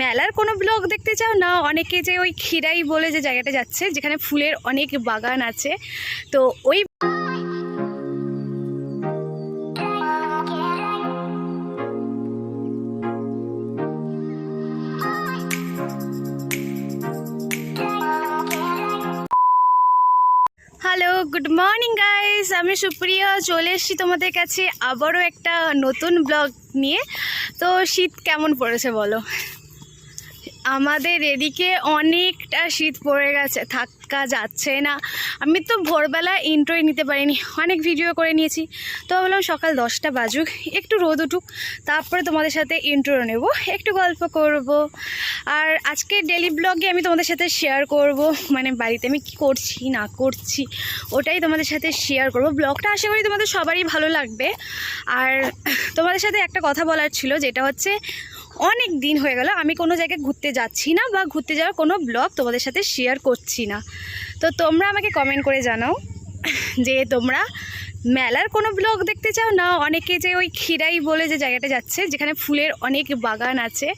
মেলার কোনো ব্লগ দেখতে চাও? না, অনেকে যে ওই খিরাই বলে যে জায়গাটা যাচ্ছে, যেখানে ফুলের অনেক বাগান আছে। তো ওই হ্যালো গুড মর্নিং গাইস আমি সুপ্রিয়া, চলে এসেছি তোমাদের কাছে আবারও একটা নতুন ব্লগ নিয়ে। তো শীত কেমন পড়েছে বলো? আমাদের এদিকে অনেকটা শীত পড়ে গেছে, থাকা যাচ্ছে না। আমি তো ভোরবেলা ইন্ট্রোই নিতে পারিনি, অনেক ভিডিও করে নিয়েছি। তো বললাম সকাল দশটা বাজুক, একটু রোদ উঠুক, তারপরে তোমাদের সাথে ইন্ট্রো নেব, একটু গল্প করব। আর আজকে ডেলি ব্লগে আমি তোমাদের সাথে শেয়ার করব মানে বাড়িতে আমি কী করছি, না করছি, ওটাই তোমাদের সাথে শেয়ার করব। ব্লগটা আশা করি তোমাদের সবারই ভালো লাগবে। আর তোমাদের সাথে একটা কথা বলার ছিল, যেটা হচ্ছে অনেক দিন হয়ে গেল, আমি কোনো জায়গায় ঘুরতে যাচ্ছি না বা ঘুরতে যাওয়ার কোনো ব্লগ তোমাদের সাথে শেয়ার করছি না। তো তোমরা আমাকে কমেন্ট করে জানাও যে তোমরা মেলার কোনো ব্লগ দেখতে চাও না? অনেকে যে ওই খিরাই বলে যে জায়গাটা যাচ্ছে, যেখানে ফুলের অনেক বাগান আছে।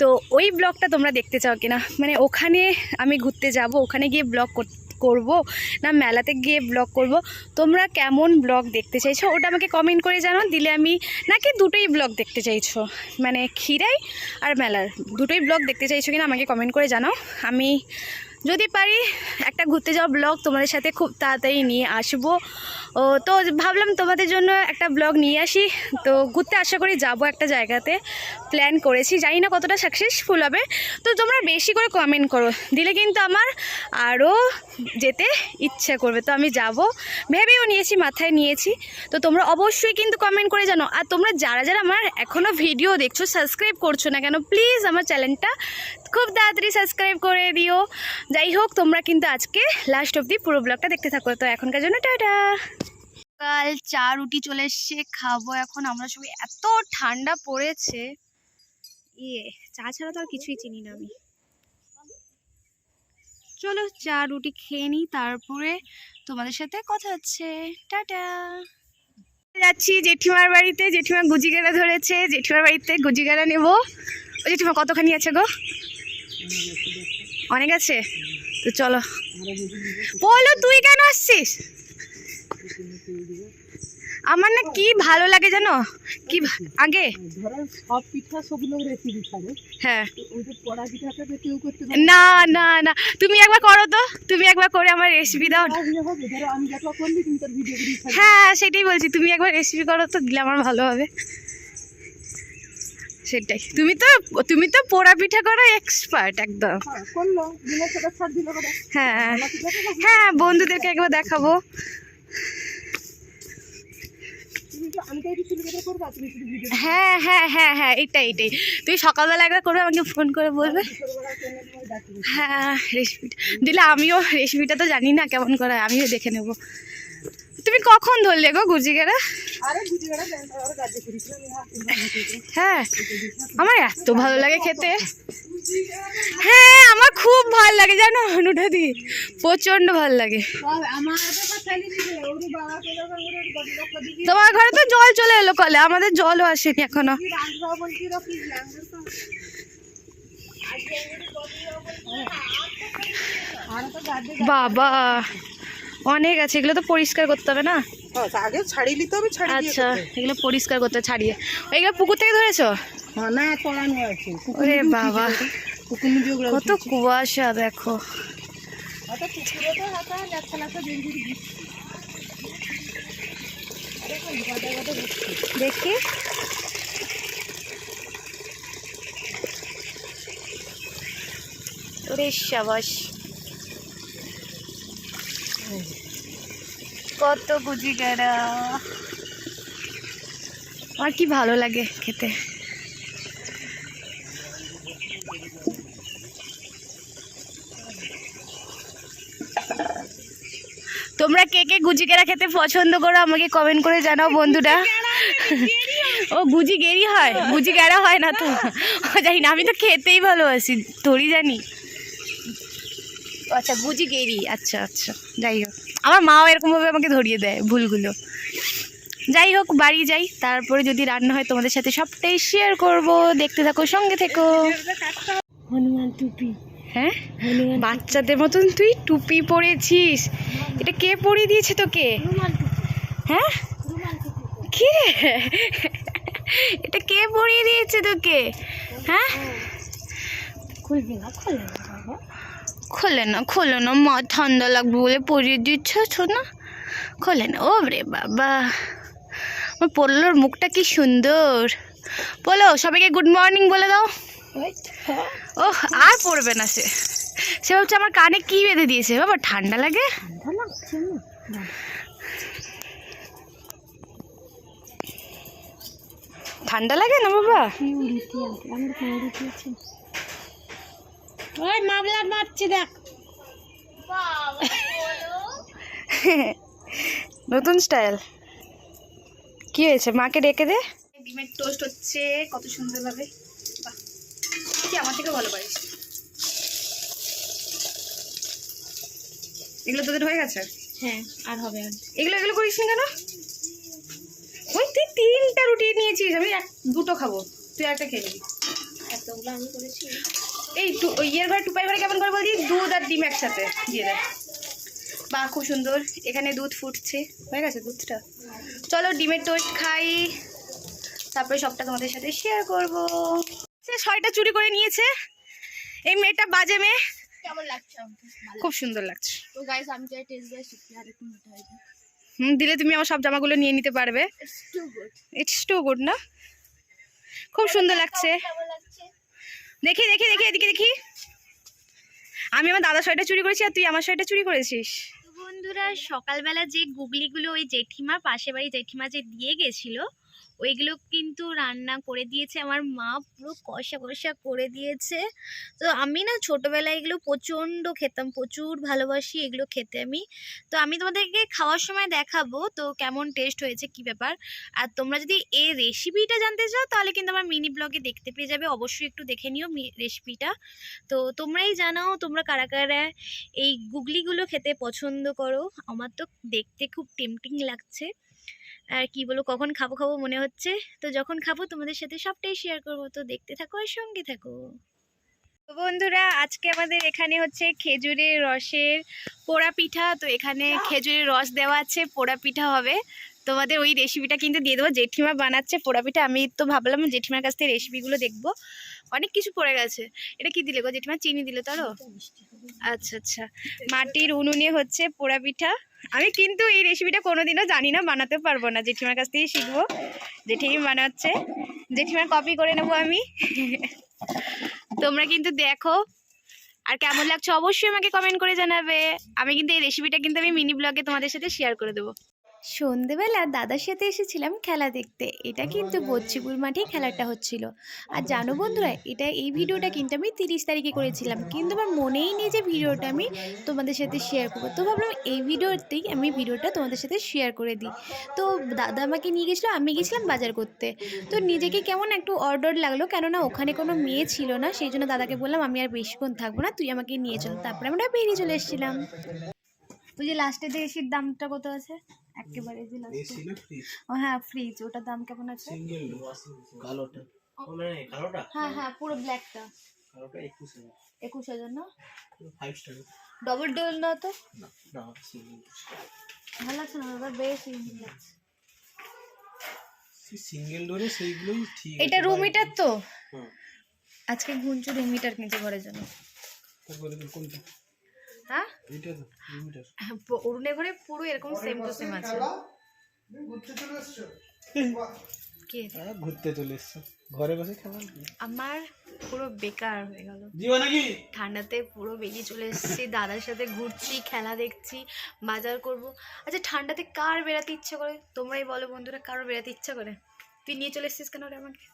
তো ওই ব্লগটা তোমরা দেখতে চাও কিনা? মানে ওখানে আমি ঘুরতে যাব, ওখানে গিয়ে ব্লগ করব, না মেলাতে গিয়ে ব্লগ করব। তোমরা কেমন ব্লগ দেখতে চাইছো ওটা আমাকে কমেন্ট করে জানাও দিলে আমি নাকি দুটোই ব্লগ দেখতে চাইছো। মানে ক্ষীরাই আর মেলার, দুটোই ব্লগ দেখতে চাইছো কিনা আমাকে কমেন্ট করে জানাও। আমি যদি পারি একটা ঘুরতে যাওয়া ব্লগ তোমাদের সাথে খুব তাড়াতাড়ি নিয়ে আসব। ও, তো ভাবলাম তোমাদের জন্য একটা ব্লগ নিয়ে আসি। তো ঘুরতে আশা করি যাব একটা জায়গাতে। প্ল্যান করেছি, জানি না কতটা সাকসেসফুল হবে। তো তোমরা বেশি করে কমেন্ট করো, দিলে কিন্তু আমার আরও যেতে ইচ্ছে করবে। তো আমি যাব, ভেবেও নিয়েছি, মাথায় নিয়েছি। তো তোমরা অবশ্যই কিন্তু কমেন্ট করে জানো। আর তোমরা যারা যারা আমার এখনও ভিডিও দেখছ সাবস্ক্রাইব করছ না কেন প্লিজ আমার চ্যানেলটা খুব তাড়াতাড়ি সাবস্ক্রাইব করে দিও। যাই হোক, তোমরা কিন্তু আজকে লাস্ট অবধি পুরো ব্লগটা দেখতে থাকো। তো এখনকার জন্য টাটা। কাল চা রুটি চলে এসছে, খাব এখন। আমরা সবাই এত ঠান্ডা পড়েছে। ইয়ে চা ছাড়া তো আর কিছুই চিনি না আমি। চলো চা, রুটি খেয়ে নিই, তারপরে তোমাদের সাথে কথা হচ্ছে। টাটা। যাচ্ছি জেঠিমার বাড়িতে। জেঠিমা গুজিগেরা ধরেছে। জেঠিমার বাড়িতে গুজিগেরা নেব। জেঠিমা কতখানি আছে গো? অনেক আছে? তো চলো। বলো তুই কেন আসছিস? আমার না কি ভালো লাগে জানো? কি আগে? হ্যাঁ। না না না। তুমি একবার করো তো। তুমি একবার করে আমার রেসিপি দাও। হ্যাঁ সেটাই বলছি। তুমি একবার রেসিপি করো তো, দিলে আমার ভালো হবে। সেটাই। তুমি তো তুমি তো পোড়া পিঠা করো এক্সপার্ট একদম। হ্যাঁ হ্যাঁ হ্যাঁ বন্ধুদেরকে একবার দেখাবো। হ্যাঁ হ্যাঁ হ্যাঁ হ্যাঁ এটাই এটাই। তুমি সকালবেলা একবার করবে আমাকে ফোন করে বলবে। হ্যাঁ রেসিপিটা দিলে আমিও রেসিপিটা তো জানি না কেমন করে আমিও দেখে নেব। তুমি কখন ধরলে গো গুজিগেরা গাজে ভিডিও হ্যাঁ আমার এত ভালো লাগে খেতে। হ্যাঁ আমার খুব ভালো লাগে জানো নুটা দি প্রচণ্ড ভালো লাগে। তোমার ঘরে তো জল চলে এলো কলে আমাদের জলও আসেনি এখনও। বাবা। অনেক আছে এগুলো তো পরিষ্কার করতে হবে না? আগে ছাড়িয়ে নিতে হবে ছাড়িয়ে আচ্ছা এগুলো পরিষ্কার করতে ছাড়িয়ে। এগুলো পুকুর থেকে ধরেছো? হ্যাঁ না আছে। ওরে বাবা। কত কুয়াশা দেখো। দিচ্ছি দেখি। ওরে সাবাস। কত গুজি গেরা আমার কি ভালো লাগে খেতে। তোমরা কে কে গুজি কেরা খেতে পছন্দ করো আমাকে কমেন্ট করে জানাও বন্ধুরা। ও গুজি গেরি হয়। গুজি গেরা হয় না তো। ও জানি না আমি তো খেতেই ভালোবাসি তোরই জানি। আচ্ছা গুজি গেরি আচ্ছা আচ্ছা যাই হোক। আমার মাও এরকমভাবে আমাকে ধরিয়ে দেয় ভুলগুলো। যাই হোক বাড়ি যাই তারপরে যদি রান্না হয় তোমাদের সাথে সবটাই শেয়ার করব। দেখতে থাকো সঙ্গে থেকো। হনুমান টুপি। হ্যাঁ? বাচ্চাদের মতন তুই টুপি পরেছিস। এটা কে পরিয়ে দিয়েছে তোকে? হ্যাঁ? কি এটা কে পরিয়ে দিয়েছে তোকে? হ্যাঁ? খুলবি না খুলে না বাবা। খোলে না খোলে না মা ঠান্ডা লাগবে বলে পরিয়ে দিচ্ছ না খোলে না ও রে বাবা। আমার পড়লোর মুখটা কি সুন্দর। বলো সবাইকে গুড মর্নিং বলে দাও। ওহ আর পড়বে না সে। সে ভাবছে আমার কানে কি বেঁধে দিয়েছে বাবা ঠান্ডা লাগে। ঠান্ডা লাগে না বাবা পিউরিটি আছে আমার পিউরিটি আছে ওই মামলার মারছি দেখ। নতুন স্টাইল। কি হয়েছে? মাকে ডেকে দে। ডিমের টোস্ট হচ্ছে কত সুন্দর ভাবে। বাহ কি আমার থেকে ভালো পারিস। এগুলো তোদের হয়ে গেছে? হ্যাঁ আর হবে আর। এগুলো এগুলো করিস না কেন? ওই তুই তিনটা রুটি নিয়েছিস আমি এক দুটো খাব। তুই একটা খেয়ে নিবি। এতগুলো আমি করেছি। এই টু ইয়ের ঘরে টুপাই ঘরে কেমন করে বলছি? দুধ আর ডিম একসাথে দিয়ে দেয়। বা খুব সুন্দর। এখানে দুধ ফুটছে। হয়ে গেছে দুধটা? চলো ডিমের টোস্ট খাই। তারপরে সবটা তোমাদের সাথে শেয়ার করব। সে ছয়টা চুরি করে নিয়েছে। এই মেয়েটা বাজে মেয়ে। কেমন লাগছে খুব সুন্দর লাগছে। তো গাইস আমি যাই টেস্ট দিয়ে শিখি আর একটু মিঠা হুম দিলে তুমি আমার সব জামাগুলো নিয়ে নিতে পারবে। It's too good it's too good না? খুব সুন্দর লাগছে? দেখি দেখি দেখি, এদিকে দেখি। আমি আমার দাদা শাড়িটা চুরি করেছি আর তুই আমার শাড়িটা চুরি করেছিস। বন্ধুরা, সকালবেলা যে গুগলিগুলো ওই জেঠিমা পাশে বাড়ি জেঠিমা যে দিয়ে গেছিল ওইগুলো কিন্তু রান্না করে দিয়েছে। আমার মা পুরো কষা কষা করে দিয়েছে। তো আমি না ছোটোবেলায় এগুলো প্রচণ্ড খেতাম, প্রচুর ভালোবাসি এগুলো খেতে আমি। তো আমি তোমাদেরকে খাওয়ার সময় দেখাবো তো কেমন টেস্ট হয়েছে, কি ব্যাপার। আর তোমরা যদি এই রেসিপিটা জানতে চাও তাহলে কিন্তু আমার মিনি ব্লগে দেখতে পেয়ে যাবে। অবশ্যই একটু দেখে নিও রেসিপিটা তো তোমরাই জানাও তোমরা কারা কারা এই গুগলিগুলো খেতে পছন্দ করো। আমার তো দেখতে খুব টেম্পটিং লাগছে। আর কি বলো কখন খাব খাব মনে হচ্ছে। তো যখন খাব তোমাদের সাথে সবটাই শেয়ার করব। তো দেখতে থাকো আর সঙ্গে থাকো। তো বন্ধুরা, আজকে আমাদের এখানে হচ্ছে খেজুরের রসের পোড়া পিঠা। তো এখানে খেজুরের রস দেওয়া আছে, পোড়া পিঠা হবে। তোমাদের ওই রেসিপিটা কিন্তু দিয়ে দেবো। জেঠিমা বানাচ্ছে পোড়া পিঠা। আমি তো ভাবলাম জেঠিমার কাছ থেকে রেসিপিগুলো দেখব। অনেক কিছু পড়ে গেছে। এটা কি দিলে গো জেঠিমা? চিনি দিলে তারও আচ্ছা আচ্ছা। মাটির উনুনে হচ্ছে পোড়া পিঠা। আমি কিন্তু এই রেসিপিটা কোনোদিনও জানি না বানাতে পারব না। জেঠিমার কাছ থেকে শিখব। জেঠিমি বানাচ্ছে। জেঠিমার কপি করে নেব আমি। তোমরা কিন্তু দেখো। আর কেমন লাগছে অবশ্যই আমাকে কমেন্ট করে জানাবে। আমি কিন্তু এই রেসিপিটা কিন্তু আমি মিনি ব্লগে তোমাদের সাথে শেয়ার করে দেবো। সন্ধেবেলা দাদার সাথে এসেছিলাম খেলা দেখতে। এটা কিন্তু বচ্চিপুর মাঠেই খেলাটা হচ্ছিল। আর জানো বন্ধুরা এটা এই ভিডিওটা কিন্তু আমি তিরিশ তারিখে করেছিলাম। কিন্তু আমার মনেই নেই যে ভিডিওটা আমি তোমাদের সাথে শেয়ার করব। তো ভাবলাম এই ভিডিওতেই আমি ভিডিওটা তোমাদের সাথে শেয়ার করে দিই। তো দাদা আমাকে নিয়ে গেছিল আমি গেছিলাম বাজার করতে। তো নিজেকে কেমন একটু অর্ডার লাগল কেননা ওখানে কোনো মেয়ে ছিল না সেই জন্য দাদাকে বললাম আমি আর বেশিক্ষণ থাকব না তুই আমাকে নিয়ে চল। তারপরে আমরা বেরিয়ে চলে এসেছিলাম। ওই যে লাস্টে যে এসির দামটা কত আছে? একেবারে যে লাস্টে এসি ফ্রিজ ও হ্যাঁ ফ্রিজ ওটার দাম কেমন আছে? সিঙ্গেল কালোটা। ও। মানে কালোটা? হ্যাঁ হ্যাঁ পুরো ব্ল্যাকটা কালোটা একুশ হাজার। না ফাইভ স্টার ডবল ডোর না তো। না না সিঙ্গেল ভালো লাগছে না এবার বেশ ইউনিক লাগছে সিঙ্গেল ডোরে সেইগুলোই ঠিক এটা রুম হিটার তো? হ্যাঁ। আজকে ঘুঞ্চু রুম হিটার কিনছে ঘরের জন্য। তারপরে কোনটা। হ্যাঁ অরুণের ঘরে পুরো এরকম সেম টু সেম আছে। হ্যাঁ ঘুরতে চলে এসছো। ঘরে বসে খাবার আমার পুরো বেকার হয়ে গেল। ঠান্ডাতে পুরো বেরিয়ে চলে এসেছি দাদার সাথে ঘুরছি খেলা দেখছি বাজার করব। আচ্ছা ঠান্ডাতে কার বেড়াতে ইচ্ছা করে? তোমরাই বলো বন্ধুরা কারও বেড়াতে ইচ্ছা করে? তুই নিয়ে চলে এসেছিস কেন রে আমাকে?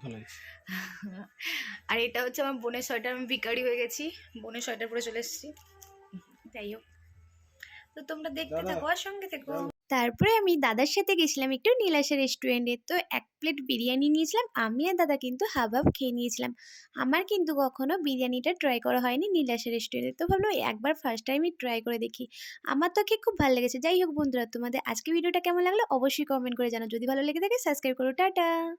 ভালো আর এটা হচ্ছে আমার বোনের সোয়েটার আমি ভিকারি হয়ে গেছি। বোনের সোয়েটার পরে চলে এসেছি। যাই হোক। তো তোমরা দেখতে থাকো আর সঙ্গে থেকো। তারপরে আমি দাদার সাথে গেছিলাম একটু নীলাশা রেস্টুরেন্টে। তো এক প্লেট বিরিয়ানি নিয়েছিলাম আমি আর দাদা কিন্তু হাফ হাফ খেয়ে নিয়েছিলাম। আমার কিন্তু কখনো বিরিয়ানিটা ট্রাই করা হয়নি নীলাশা রেস্টুরেন্টে। তো ভাবলাম একবার ফার্স্ট টাইমই ট্রাই করে দেখি। আমার তো খেয়ে খুব ভালো লেগেছে। যাই হোক বন্ধুরা তোমাদের আজকে ভিডিওটা কেমন লাগল অবশ্যই কমেন্ট করে জানো যদি ভালো লেগে থাকে সাবস্ক্রাইব করো। টাটা!